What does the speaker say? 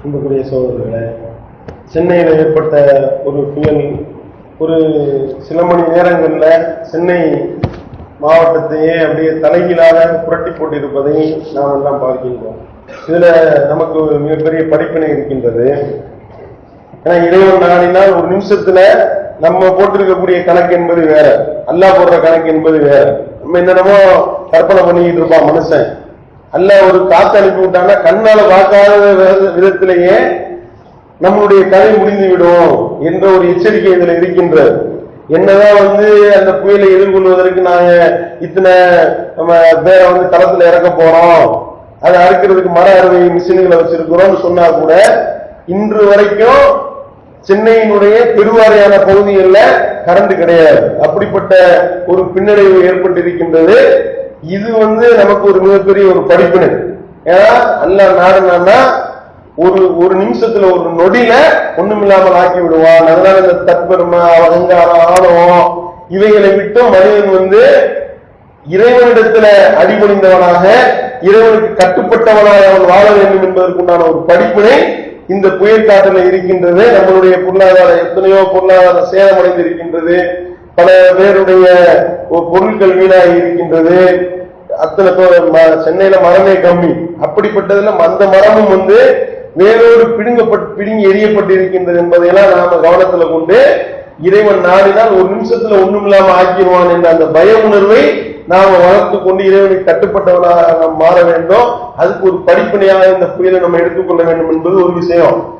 அன்புக்குரிய சோழர்களே சென்னையில் ஏற்பட்ட ஒரு புயல் ஒரு சில மணி நேரங்களில் சென்னை மாவட்டத்தையே அப்படியே தலைகீழாக புரட்டி போட்டிருப்பதை நாம் எல்லாம் பார்க்கின்றோம். இதில் நமக்கு ஒரு மிகப்பெரிய படிப்பினை இருக்கின்றது. ஏன்னா இறைவன் நாடினால் ஒரு நிமிஷத்துல நம்ம போட்டிருக்கக்கூடிய கணக்கு என்பது வேற அல்லாஹ் போடுற கணக்கு என்பது வேற. நம்ம என்னென்னமோ கற்பனை பண்ணிக்கிட்டு இருப்பான் மனுஷன். அல்ல ஒரு காத்து அனுப்பி விட்டான்னா கண்ணால பார்க்காத வித- விதத்திலேயே நம்மளுடைய கதை முடிந்து விடும் என்ற ஒரு எச்சரிக்கை இதுல இருக்கின்றது. என்னதான் வந்து அந்த புயலை எதிர்கொள்வதற்கு நாங்க இத்தனை நம்ம பேரை வந்து களத்துல இறக்க போறோம். அதை அறுக்கிறதுக்கு மர அறுவை மிஷின்களை வச்சிருக்கிறோம் சொன்னா கூட இன்று வரைக்கும் சென்னையினுடைய பெருவாரியான பகுதிகளில் கரண்ட் கிடையாது. அப்படிப்பட்ட ஒரு பின்னடைவு ஏற்பட்டிருக்கின்றது. இது வந்து நமக்கு ஒரு மிகப்பெரிய ஒரு படிப்பினை. ஏன்னா அல்ல நாடுனா ஒரு ஒரு நிமிஷத்துல ஒரு நொடியில ஒண்ணுமில்லாமல் ஆக்கி விடுவான் அதனால இந்த தற்பெருமை அகங்காரம் ஆணவம் இவைகளை விட்டு மனிதன் வந்து இறைவனிடத்துல அடிபணிந்தவனாக இறைவனுக்கு கட்டுப்பட்டவனாக அவன் வாழ வேண்டும் என்பதற்குண்டான ஒரு படிப்பினை இந்த புயல் காற்றுல இருக்கின்றது. நம்மளுடைய பொருளாதார எத்தனையோ பொருளாதார சேதமடைந்து இருக்கின்றது பல பேருடைய பொருட்கள் வீணாகி இருக்கின்றது. அத்தனை ம- சென்னையில மரமே கம்மி. அப்படிப்பட்டதுல அந்த மரமும் வந்து வேறொரு பிடுங்கப்பட்டு பிடுங்கி எரியப்பட்டிருக்கின்றது என்பதையெல்லாம் நாம கவனத்துல கொண்டு இறைவன் நாடினால் ஒரு நிமிஷத்துல ஒண்ணுமில்லாம ஆக்கிடுவான் என்ற அந்த பய உணர்வை நாம வளர்த்து கொண்டு இறைவனுக்கு கட்டுப்பட்டவனாக நாம் மாற வேண்டும். அதுக்கு ஒரு படிப்பினையாக இந்த புயலை நம்ம எடுத்துக்கொள்ள வேண்டும் என்பது ஒரு விஷயம்.